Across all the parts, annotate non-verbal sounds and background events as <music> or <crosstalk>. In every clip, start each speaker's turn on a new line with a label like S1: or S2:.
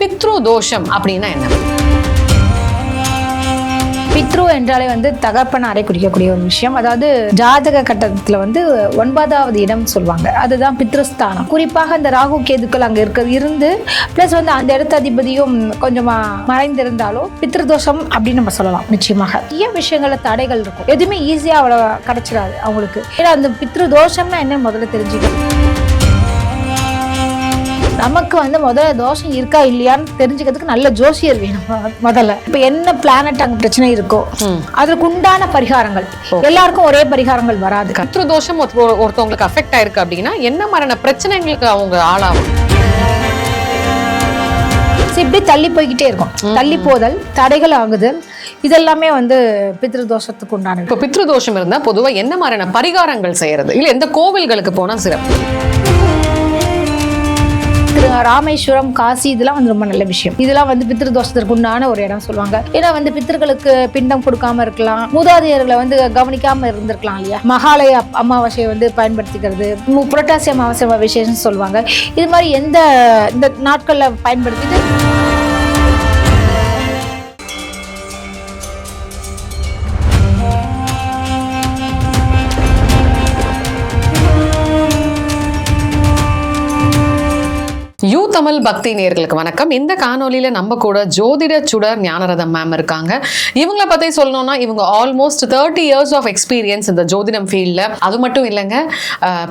S1: பித்ரு தோஷம் அப்படின்னா என்ன?
S2: பித்ரு என்றாலே வந்து தகப்பனாரை குறிக்கக்கூடிய ஒரு விஷயம். அதாவது ஜாதக கட்டத்தில் வந்து ஒன்பதாவது இடம் சொல்லுவாங்க. அதுதான் பித்ருஸ்தானம். குறிப்பாக இந்த ராகு கேதுக்கள் அங்கே இருக்க இருந்து பிளஸ் வந்து அந்த இடத்த அதிபதியும் கொஞ்சமாக மறைந்திருந்தாலும் பித்ருதோஷம் அப்படின்னு நம்ம சொல்லலாம் நிச்சயமாக. நிறைய விஷயங்களில் தடைகள் இருக்கும். எதுவுமே ஈஸியாக அவ்வளோ கிடச்சிடாது அவங்களுக்கு. ஏன்னா அந்த பித்ரு தோஷம்னா என்னன்னு முதல்ல தெரிஞ்சுக்கணும். நமக்கு வந்து முதல்ல தோஷம் இருக்கா இல்லையான்னு தெரிஞ்சுக்கிறதுக்கு நல்ல ஜோசியர் வேணும் முதல்ல. இப்போ என்ன பிளானட் அங்கே பிரச்சனை இருக்கோ அதற்கு உண்டான பரிகாரங்கள். எல்லாருக்கும் ஒரே பரிகாரங்கள் வராது.
S1: பித்ரு தோஷம் ஒருத்த- ஒருத்தவங்களுக்கு அஃபெக்ட் ஆயிருக்கு அப்படின்னா என்ன மாதிரியான பிரச்சனைகளுக்கு அவங்க ஆளாகும்?
S2: இப்படி தள்ளி போய்கிட்டே இருக்கும். தள்ளி போதல் தடைகள் ஆகுதல் இதெல்லாமே வந்து பித்ரு தோஷத்துக்கு உண்டானது.
S1: இப்போ பித்ரு தோஷம் இருந்தா பொதுவா என்ன மாதிரியான பரிகாரங்கள் செய்யறது? இல்ல எந்த கோவில்களுக்கு போனா சிறப்பு?
S2: திரு ராமேஸ்வரம் காசி இதெல்லாம் வந்து ரொம்ப நல்ல விஷயம். இதெல்லாம் வந்து பித்திருதோஷத்திற்கு உண்டான ஒரு இடம் சொல்லுவாங்க. ஏன்னா வந்து பித்திருக்களுக்கு பிண்டம் கொடுக்காம இருக்கலாம். மூதாதையர்களை வந்து கவனிக்காம இருந்திருக்கலாம் இல்லையா? மகாலய அமாவாசையை வந்து பயன்படுத்திக்கிறது. புரட்டாசி அமாவாசை விசேஷம் சொல்லுவாங்க. இது மாதிரி எந்த இந்த நாட்களில் பயன்படுத்திட்டு
S1: தமிழ் பக்தி நேயர்களுக்கு வணக்கம். இந்த காணொலியில நம்ம கூட ஜோதிட சுடர் ஞானரதம் மேம் இருக்காங்க. இவங்கள பத்தி சொல்லணும்னா இவங்க almost thirty years of experience இந்த ஜோதிடம் ஃபீல்ட்ல அது மட்டும் இல்லைங்க.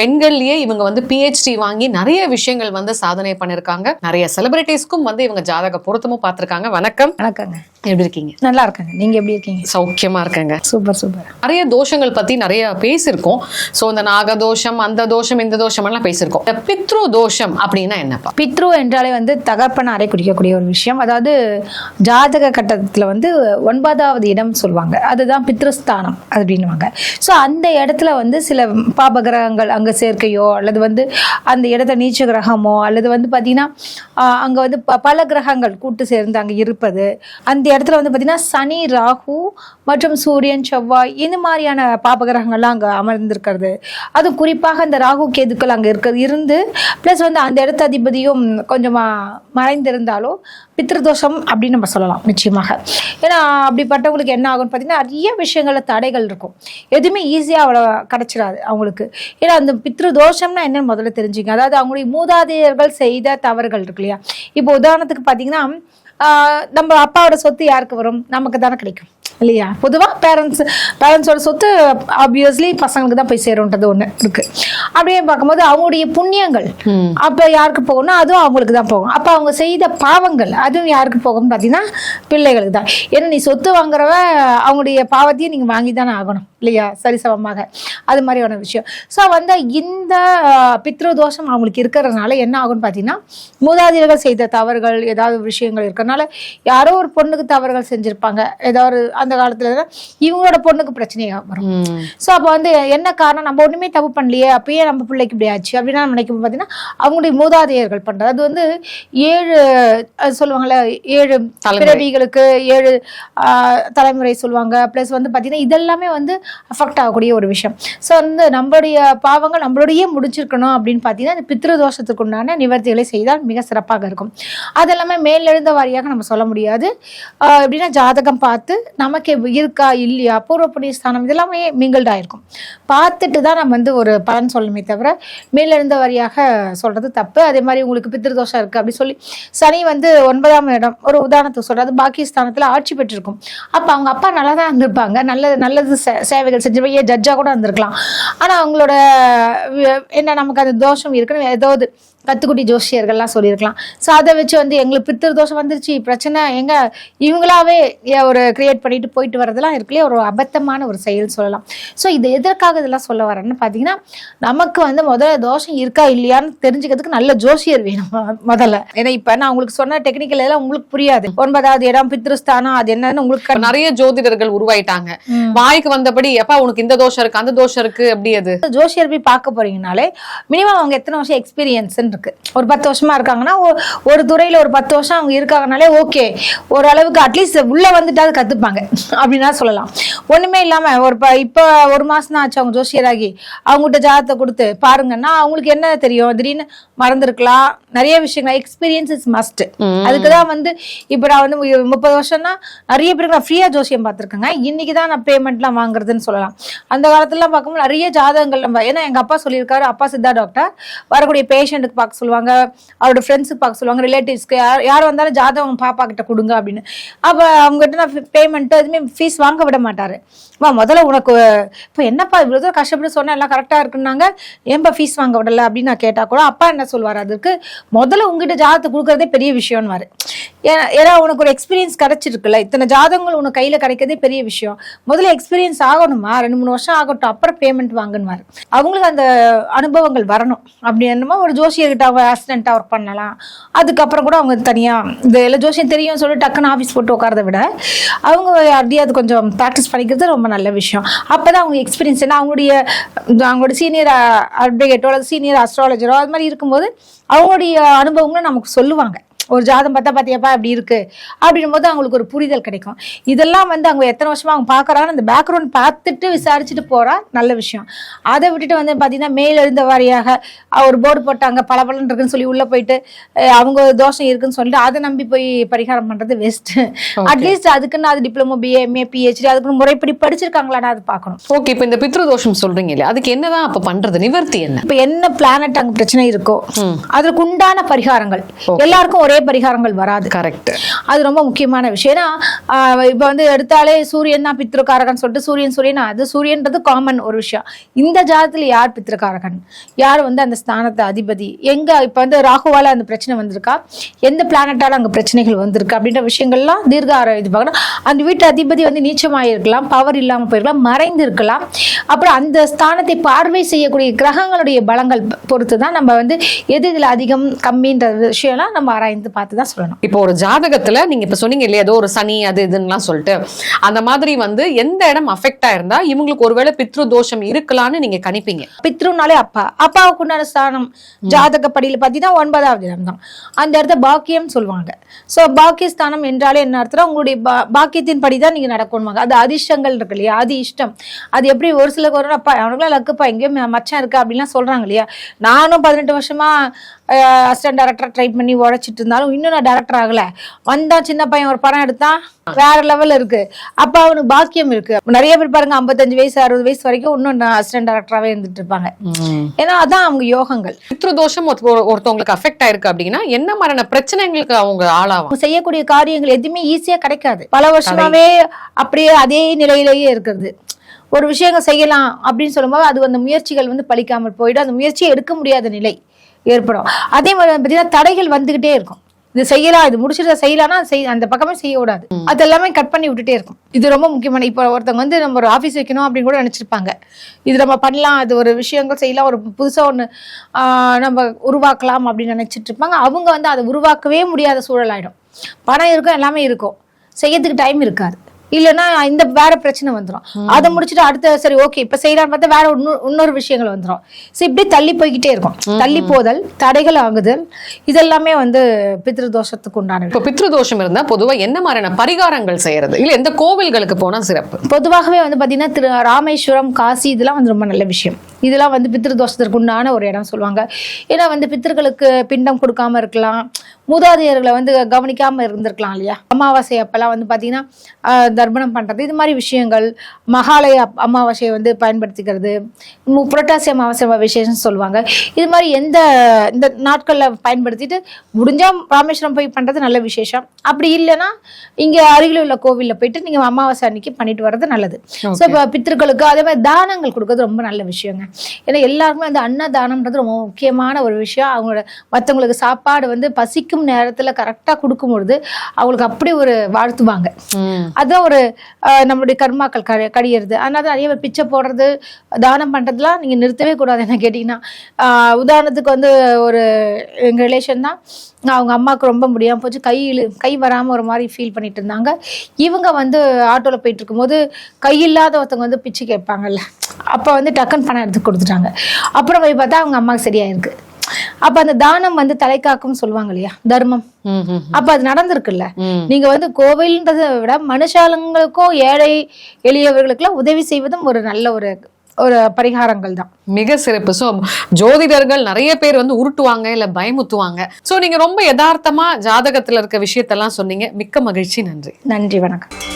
S1: பெண்கள்லயே இவங்க வந்து பிஹெச்டி வாங்கி நிறைய விஷயங்கள் வந்து சாதனை பண்ணிருக்காங்க. நிறைய செலிபிரிட்டிஸ்க்கும் வந்து இவங்க ஜாதக பொருத்தமும் பார்த்திருக்காங்க. வணக்கம்.
S2: வணக்கங்க.
S1: எப்படி இருக்கீங்க?
S2: நல்லா இருக்காங்க. நீங்க எப்படி இருக்கீங்க?
S1: சௌக்கியமா இருக்கேங்க.
S2: Super super.
S1: நிறைய தோஷங்கள் பத்தி நிறைய பேசியிருக்கோம். ஸோ இந்த நாகதோஷம் அந்த தோஷம் இந்த தோஷம் எல்லாம் பேசியிருக்கோம். பித்ரு தோஷம் அப்படின்னா என்னப்பா?
S2: பித்ரு என்றாலே வந்து தகப்பனாரை குறிக்கக்கூடிய ஒரு விஷயம். அதாவது ஜாதக கட்டத்தில் வந்து ஒன்பதாவது இடம் சொல்லுவாங்க. அதுதான் பித்ருஸ்தானம் அப்படின்னுவாங்க. ஸோ அந்த இடத்துல வந்து சில பாப கிரகங்கள் அங்கே சேர்க்கையோ அல்லது வந்து அந்த இடத்த நீச்ச கிரகமோ அல்லது வந்து பார்த்தீங்கன்னா அங்கே வந்து ப- பல கிரகங்கள் கூட்டு சேர்ந்து அங்கே இருப்பது. அந்த இடத்துல வந்து பார்த்தீங்கன்னா சனி ராகு மற்றும் சூரியன் செவ்வாய் இந்த மாதிரியான பாப கிரகங்கள்லாம் அங்கே அமர்ந்திருக்கிறது. அதுவும் குறிப்பாக அந்த ராகு கேதுக்கள் அங்கே இருக்க இருந்து ப்ளஸ் வந்து அந்த இடத்த அதிபதியும் கொஞ்சமாக மறைந்திருந்தாலும் பித்திருதோஷம் அப்படின்னு நம்ம சொல்லலாம் நிச்சயமாக. ஏன்னா அப்படிப்பட்டவங்களுக்கு என்ன ஆகும்னு பார்த்தீங்கன்னா நிறைய விஷயங்கள்ல தடைகள் இருக்கும். எதுவுமே ஈஸியாக அவ்வளோ கிடச்சிடாது அவங்களுக்கு. ஏன்னா அந்த பித்ருதோஷம்னா என்னன்னு முதல்ல தெரிஞ்சுங்க. அதாவது அவங்களுடைய மூதாதையர்கள் செய்த தவறுகள் இருக்கு இல்லையா? இப்போ உதாரணத்துக்கு பார்த்தீங்கன்னா ஆஹ் நம்ம அப்பாவோட சொத்து யாருக்கு வரும்? நமக்கு தானே கிடைக்கும். இல்லையா? பொதுவாக பேரண்ட்ஸ் பேரண்ட்ஸோட சொத்து ஆப்வியஸ்லி பசங்களுக்கு தான் போய் சேரும்ன்றது ஒன்று இருக்கு. அப்படியே பார்க்கும்போது அவங்களுடைய புண்ணியங்கள் அப்போ யாருக்கு போகும்னா அதுவும் அவங்களுக்கு தான் போகும். அப்போ அவங்க செய்த பாவங்கள் அதுவும் யாருக்கு போகும்னு பார்த்தீங்கன்னா பிள்ளைகளுக்கு தான். ஏன்னா நீ சொத்து வாங்குறவ அவங்களுடைய பாவத்தையும் நீங்கள் வாங்கி தானே ஆகணும். இல்லையா? சரிசமமாக. அது மாதிரியான விஷயம். ஸோ வந்து இந்த பித்ரு தோஷம் அவங்களுக்கு இருக்கிறதுனால என்ன ஆகும்னு பார்த்தீங்கன்னா மூதாதையர்கள் செய்த தவறுகள் ஏதாவது விஷயங்கள் இருக்கிறனால யாரோ ஒரு பொண்ணுக்கு தவறுகள் செஞ்சுருப்பாங்க. ஏதாவது அந்த காலத்துல இவங்களோட பொண்ணுக்கு பிரச்சனையாக வரும். ஸோ அப்போ வந்து என்ன காரணம்? நம்ம ஒன்றுமே தப்பு பண்ணலையே அப்பயே நம்ம பிள்ளைக்கு இப்படி ஆச்சு அப்படின்னா நினைக்கும் பார்த்தீங்கன்னா அவங்களுடைய மூதாதையர்கள் பண்ணுறது அது வந்து ஏழு அது சொல்லுவாங்கல்ல ஏழு. பிறவிகளுக்கு ஏழு தலைமுறை சொல்லுவாங்க. ப்ளஸ் வந்து பார்த்தீங்கன்னா இதெல்லாமே வந்து அஃபெக்ட் ஆகக்கூடிய ஒரு விஷயம். ஸோ வந்து நம்மளுடைய பாவங்கள் நம்மளுடைய முடிச்சிருக்கணும் அப்படின்னு பார்த்தீங்கன்னா இந்த பித்ரு தோஷத்துக்கு உண்டான நிவர்த்திகளை செய்தால் மிக சிறப்பாக இருக்கும். அது எல்லாமே மேலெழுந்த வாரியாக நம்ம சொல்ல முடியாது. எப்படின்னா ஜாதகம் பார்த்து நமக்கு இருக்கா இல்லையா? பூர்வ ஸ்தானம் இதெல்லாமே மிங்கிள்ட் ஆயிருக்கும். பார்த்துட்டு தான் நம்ம வந்து ஒரு பலன் சொல்லணுமே தவிர மேலிருந்த வரியாக சொல்றது தப்பு. அதே மாதிரி உங்களுக்கு பித்திருதோஷம் இருக்கு அப்படின்னு சொல்லி சனி வந்து ஒன்பதாம் இடம் ஒரு உதாரணத்துக்கு சொல்றது பாக்கி ஸ்தானத்துல ஆட்சி பெற்றிருக்கும். அப்ப அவங்க அப்பா நல்லா தான் இருந்திருப்பாங்க. நல்லது நல்லது சே- சேவைகள் செஞ்சிருப்பாங்க ஏன் ஜட்ஜா கூட இருந்திருக்கலாம். ஆனா அவங்களோட என்ன நமக்கு அந்த தோஷம் இருக்குன்னு ஏதாவது கத்துக்குட்டி ஜோசியர்கள்லாம் சொல்லியிருக்கலாம். ஸோ அதை வச்சு வந்து எங்களுக்கு பித்திரு தோஷம் வந்துருச்சு. பிரச்சனை எங்க இவங்களாவே ஒரு கிரியேட் பண்ணிட்டு போயிட்டு வரதெல்லாம் இருக்குல்லையே? ஒரு அபத்தமான ஒரு செயல் சொல்லலாம். ஸோ இது எதற்காக இதெல்லாம் சொல்ல வரேன்னு பார்த்தீங்கன்னா நமக்கு வந்து முதல்ல தோஷம் இருக்கா இல்லையான்னு தெரிஞ்சுக்கிறதுக்கு நல்ல ஜோசியர் வேணும் முதல்ல. ஏன்னா இப்போ நான் உங்களுக்கு சொன்ன டெக்னிக்கல் எல்லாம் உங்களுக்கு புரியாது. ஒன்பதாவது இடம் பித்ருஸ்தானம் அது என்னன்னு உங்களுக்கு
S1: நிறைய ஜோதிடர்கள் உருவாயிட்டாங்க. வாய்க்கு வந்தபடி எப்பா உனக்கு இந்த தோஷம் இருக்கு அந்த தோஷம் இருக்கு அப்படி அது.
S2: ஜோசியர் போய் பார்க்க போறீங்கனாலே மினிமம் அவங்க எத்தனை வருஷம் எக்ஸ்பீரியன்ஸ் இருக்கு. ஒரு பத்து வருஷமா இருக்காங்கன்னா ஒரு துறையில ஒரு பத்து வருஷம் அவங்க இருக்காங்கனாலே ஓகே. ஓரளவுக்கு அட்லீஸ்ட் உள்ள வந்துட்டாவது கத்துப்பாங்க. <laughs> அப்படின்னா சொல்லலாம். ஒண்ணுமே இல்லாம ஒரு இப்ப ஒரு மாசம் தான் ஆச்சு அவங்க ஜோசியராகி. அவங்ககிட்ட ஜாதகத்தை கொடுத்து பாருங்கன்னா அவங்களுக்கு என்ன தெரியும்? திடீர்னு மறந்துருக்கலாம். நிறைய விஷயங்கள் எக்ஸ்பீரியன்ஸ் இஸ் மஸ்ட் அதுக்கு தான் வந்து இப்போ நான் வந்து முப்பது வருஷம்னா நிறைய பேருக்கு நான் ஃப்ரீயா ஜோசியம் பார்த்துருக்கேங்க. இன்னைக்கு தான் நான் பேமெண்ட்லாம் வாங்குறதுன்னு சொல்லலாம். அந்த காலத்துலலாம் பார்க்கும்போது நிறைய ஜாதகங்கள் நம்ம ஏன்னா எங்க அப்பா சொல்லியிருக்காரு அப்பா சித்தா டாக்டர் வரக்கூடிய பேஷண்ட்டுக்கு பார்க்க சொல்லுவாங்க அவரோட ஃப்ரெண்ட்ஸுக்கு பார்க்க சொல்லுவாங்க ரிலேட்டிவ்ஸ்க்கு யார் யார் வந்தாலும் ஜாதகம் பாப்பா கிட்ட கொடுங்க அப்படின்னு. அப்போ அவங்ககிட்ட நான் பேமெண்ட் எதுவுமே ஃபீஸ் வாங்க விட மாட்டாரு. வா முதல்ல உனக்கு இப்போ என்னப்பா இவ்வளோ தூரம் கஷ்டப்பட்டு சொன்னால் எல்லாம் கரெக்டாக இருக்குன்னாங்க. ஏன்பா ஃபீஸ் வாங்க விடலை? அப்படின்னு நான் கேட்டால் கூட அப்பா என்ன சொல்வார் அதுக்கு முதல்ல உங்ககிட்ட ஜாதகத்தை கொடுக்குறதே பெரிய விஷயம்னு ஏன்னா ஏன்னா உனக்கு ஒரு எக்ஸ்பீரியன்ஸ் கிடைச்சிருக்குல்ல இத்தனை ஜாதகங்கள் உனக்கு கையில் கிடைக்கிறதே பெரிய விஷயம். முதல்ல எக்ஸ்பீரியன்ஸ் ஆகணுமா? ரெண்டு மூணு வருஷம் ஆகட்டும் அப்புறம் பேமெண்ட் வாங்கணுவாரு அவங்களுக்கு அந்த அனுபவங்கள் வரணும். அப்படி என்னமோ ஒரு ஜோசியர்கிட்ட அவங்க ஆக்சிடென்ட்டாக ஒர்க் பண்ணலாம். அதுக்கப்புறம் கூட அவங்க தனியாக இந்த எல்லா ஜோசியம் தெரியும் சொல்லி டக்குன்னு ஆஃபீஸ் போட்டு உட்காரத விட அவங்க அப்படியே அது கொஞ்சம் ப்ராக்டிஸ் பண்ணிக்கிறது ரொம்ப நல்ல விஷயம். அப்போ தான் அவங்க எக்ஸ்பீரியன்ஸ் ஏன்னா அவங்களுடைய அவங்களோட சீனியர் அட்வொகேட்டோ அல்லது சீனியர் அஸ்ட்ராலஜரோ அது மாதிரி இருக்கும்போது அவங்களுடைய அனுபவங்களும் நமக்கு சொல்லுவாங்க. ஒரு ஜாதம் பார்த்தா பார்த்தியாப்பா இப்படி இருக்கு. அப்படின்னும் போது அவங்களுக்கு ஒரு புரிதல் கிடைக்கும். இதெல்லாம் வந்து அவங்க எத்தனை வருஷமா அவங்க பார்க்கறாங்க அந்த பேக்ரவுண்ட் பார்த்துட்டு விசாரிச்சுட்டு போறா நல்ல விஷயம். அதை விட்டுட்டு வந்து பார்த்தீங்கன்னா மேல இருந்த வாரியாக ஒரு போர்டு போட்டாங்க பல பலன் இருக்குன்னு சொல்லி உள்ள போயிட்டு அவங்க தோஷம் இருக்குன்னு சொல்லிட்டு அதை நம்பி போய் பரிகாரம் பண்றது வெஸ்ட் அட்லீஸ்ட் அதுக்குன்னு அது டிப்ளமோ பிஏ எம்ஏ பிஹெச்டி அதுக்குன்னு முறைப்படி படிச்சிருக்காங்களான்னு அது பார்க்கணும்.
S1: ஓகே இப்போ இந்த பித்ரு தோஷம் சொல்றீங்க இல்லையா? அதுக்கு என்னதான் அப்ப பண்றது? நிவர்த்தி என்ன?
S2: இப்ப என்ன பிளானட் அங்க பிரச்சனை இருக்கோ அதற்கு உண்டான பரிகாரங்கள். எல்லாருக்கும் ஒரே பரிகாரங்கள் வராது.
S1: கரெக்ட்
S2: அது ரொம்ப முக்கியமான விஷயம். ஏன்னா இப்ப வந்து எடுத்தாலே சூரியன் தான் பித்ருக்காரகன் சொல்லிட்டு சூரியன் சூரியன்? அது சூரியன்றது காமன் ஒரு விஷயம். இந்த ஜாதத்துல யார் பித்ருக்காரகன்? யார் வந்து அந்த ஸ்தானத்தை அதிபதி? எங்க இப்ப வந்து ராகுவால அந்த பிரச்சனை வந்திருக்கா? எந்த பிளானட்டால அங்க பிரச்சனைகள் வந்திருக்கு? அப்படின்ற விஷயங்கள்லாம் தீர்க்க ஆர- இது பார்க்கணும். அந்த வீட்டு அதிபதி வந்து நீச்சமாயிருக்கலாம் பவர் இல்லாம போயிருக்கலாம் மறைந்து இருக்கலாம் அப்புறம் அந்த ஸ்தானத்தை பார்வை செய்யக்கூடிய கிரகங்களுடைய பலங்கள் பொறுத்து தான் நம்ம வந்து எது இதுல அதிகம் கம்மின்ற விஷயம்லாம் நம்ம ஆராய்ந்து பார்த்து தான் சொல்லணும்.
S1: இப்போ ஒரு ஜாதகத்துல நீங்க இப்ப சொன்னீங்க இல்லையா ஏதோ ஒரு சனி அது இதுன்னுலாம் சொல்லிட்டு. அந்த மாதிரி வந்து எந்த இடம் அஃபெக்ட் ஆயிருந்தா இவங்களுக்கு ஒருவேளை பித்ரு தோஷம் இருக்கலாம்னு நீங்க கணிப்பீங்க?
S2: பித்ருனாலே அப்பா. அப்பாவுக்கு உண்டான ஸ்தானம் ஜாதக படியில் பார்த்தீங்கன்னா ஒன்பதாவது இடம் தான். அந்த இடத்த பாக்கியம் சொல்லுவாங்க. ஸோ பாக்கியஸ்தானம் என்றாலே என்ன அர்த்தம் உங்களுடைய பா பாக்கியத்தின் படி தான் நீங்கள் நடக்கணுமாங்க அது அதிர்ஷ்டங்கள் இருக்கு இல்லையா? அது இஷ்டம். அது எப்படி ஒரு சிலருக்கு வரும் அப்பா அவனுக்குலாம் லக்குப்பா எங்கேயோ ம- மச்சான் இருக்கா அப்படின்லாம் சொல்றாங்க இல்லையா? நானும் பதினெட்டு வருஷமா அசிஸ்டன்ட் டேரக்டர் ட்ரை பண்ணி உழைச்சிட்டு இருந்தாலும் இன்னும் நான் டேரக்டர் ஆகல. வந்தா சின்ன பையன் ஒரு படம் எடுத்தான் வேற லெவல் இருக்கு. அப்ப அவனுக்கு பாக்கியம் இருக்கு. நிறைய பேர் பாருங்க ஐம்பத்தஞ்சு வயசு அறுபது வயசு வரைக்கும் இன்னும் அசிஸ்டன்ட் டேரக்டராகவே இருந்துட்டு இருப்பாங்க. ஏன்னா அதான் அவங்க யோகங்கள்.
S1: பித்ரு தோஷம் ஒருத்த- ஒரு- ஒருத்தவங்களுக்கு அஃபெக்ட் ஆயிருக்கு அப்படின்னா என்ன மாதிரியான பிரச்சனைகளுக்கு அவங்க ஆளாகும்?
S2: செய்யக்கூடிய காரியங்கள் எதுவுமே ஈஸியா கிடைக்காது. பல வருஷமாவே அப்படியே அதே நிலையிலேயே இருக்கிறது. ஒரு விஷயங்கள் செய்யலாம் அப்படின்னு சொல்லும்போது அது அந்த முயற்சிகள் வந்து பலிக்காமல் போயிடும். அந்த முயற்சியை எடுக்க முடியாத நிலை. ஏற்படும். அதே மாதிரி பார்த்தீங்கன்னா தடைகள் வந்துகிட்டே இருக்கும். இது செய்யலாம் இது முடிச்சுட்டு செய்யலாம்னா செய் அந்த பக்கமே செய்ய விடாது அது எல்லாமே கட் பண்ணி விட்டுட்டே இருக்கும். இது ரொம்ப முக்கியமான இப்போ ஒருத்தவங்க வந்து நம்ம ஒரு ஆஃபீஸ் வைக்கணும் அப்படின்னு கூட நினைச்சிருப்பாங்க. இது நம்ம பண்ணலாம் அது ஒரு விஷயங்கள் செய்யலாம் ஒரு புதுசா ஒன்று நம்ம உருவாக்கலாம் அப்படின்னு நினைச்சிட்டு இருப்பாங்க. அவங்க வந்து அதை உருவாக்கவே முடியாத சூழல் ஆயிடும். பணம் இருக்கும் எல்லாமே இருக்கும். செய்யறதுக்கு டைம் இருக்காது. இல்லைன்னா இந்த வேற பிரச்சனை வந்துடும் அதை முடிச்சுட்டு அடுத்த சரி ஓகே இப்ப செய்யலாம்னு பார்த்தா வேற இன்னொரு விஷயங்கள் வந்துடும் ஸோ இப்படி தள்ளி போய்கிட்டே இருக்கும். தள்ளி போதல் தடைகள் ஆகுதல் இதெல்லாமே வந்து பித்ரு தோஷத்துக்கு உண்டான
S1: இப்போ பித்ரு தோஷம் இருந்தா பொதுவா என்ன மாதிரியான பரிகாரங்கள் செய்யறது? இல்ல எந்த கோவில்களுக்கு போனா சிறப்பு?
S2: பொதுவாகவே வந்து பார்த்தீங்கன்னா திரு ராமேஸ்வரம் காசி இதெல்லாம் வந்து ரொம்ப நல்ல விஷயம். இதெல்லாம் வந்து பித்திரு தோஷத்திற்கு உண்டான ஒரு இடம் சொல்லுவாங்க. ஏன்னா வந்து பித்தர்களுக்கு பிண்டம் கொடுக்காம இருக்கலாம். மூதாதையர்களை வந்து கவனிக்காம இருந்திருக்கலாம் இல்லையா? அமாவாசை அப்பெல்லாம் வந்து பார்த்தீங்கன்னா தர்ப்பணம் பண்றது இது மாதிரி விஷயங்கள் மகாலய அமாவாசையை வந்து பயன்படுத்திக்கிறது புரட்டாசி அமாவாசை விசேஷம் சொல்லுவாங்க. இது மாதிரி எந்த இந்த நாட்களில் பயன்படுத்திட்டு முடிஞ்சா ராமேஸ்வரம் போய் பண்றது நல்ல விசேஷம். அப்படி இல்லைன்னா இங்க அருகில் உள்ள கோவில்ல போயிட்டு நீங்க அமாவாசை அன்னைக்கு பண்ணிட்டு வர்றது நல்லது. ஸோ இப்போ பித்திருக்களுக்கு அதே மாதிரி தானங்கள் கொடுக்கறது ரொம்ப நல்ல விஷயங்க. ஏன்னா எல்லாருக்குமே வந்து அன்னதானம்ன்றது ரொம்ப முக்கியமான ஒரு விஷயம். அவங்களோட மற்றவங்களுக்கு சாப்பாடு வந்து பசிக்கும் நேரத்துல கரெக்டா கொடுக்கும் பொழுது அவங்களுக்கு அப்படி ஒரு வாழ்த்துவாங்க. அதான் ஒரு நம்மளுடைய கர்மாக்கள் க கடியிறது. அதனால தான் நிறைய பேர் பிச்சை போடுறது தானம் பண்றதுலாம் நீங்க நிறுத்தவே கூடாது என்ன கேட்டிங்கன்னா. உதாரணத்துக்கு வந்து ஒரு எங்க ரிலேஷன் தான் அவங்க அம்மாவுக்கு ரொம்ப முடியாம போச்சு. கை இழு கை வராம ஒரு மாதிரி ஃபீல் பண்ணிட்டு இருந்தாங்க. இவங்க வந்து ஆட்டோல போயிட்டு இருக்கும்போது கை இல்லாத ஒருத்தவங்க வந்து பிச்சை கேட்பாங்கல்ல. அப்ப வந்து டக்குன்னு பணம் எடுத்து கொடுத்துட்டாங்க. அப்புறம் போய் பார்த்தா அவங்க அம்மாவுக்கு சரியா இருக்கு அப்ப அந்த தானம் வந்து தலைக்காக்கும் சொல்லுவாங்க இல்லையா? தர்மம். அப்ப அது நடந்திருக்குல்ல. நீங்க வந்து கோவில்ன்றதை விட மனுஷாளுங்களுக்கும் ஏழை எளியவர்களுக்கெல்லாம் உதவி செய்வதும் ஒரு நல்ல ஒரு ஒரு பரிகாரங்கள் தான்.
S1: மிக சிறப்பு. ஸோ ஜோதிடர்கள் நிறைய பேர் வந்து உருட்டுவாங்க இல்ல பயமுத்துவாங்க. ஸோ நீங்க ரொம்ப யதார்த்தமா ஜாதகத்துல இருக்க விஷயத்தெல்லாம் சொன்னீங்க. மிக்க மகிழ்ச்சி. நன்றி.
S2: நன்றி வணக்கம்.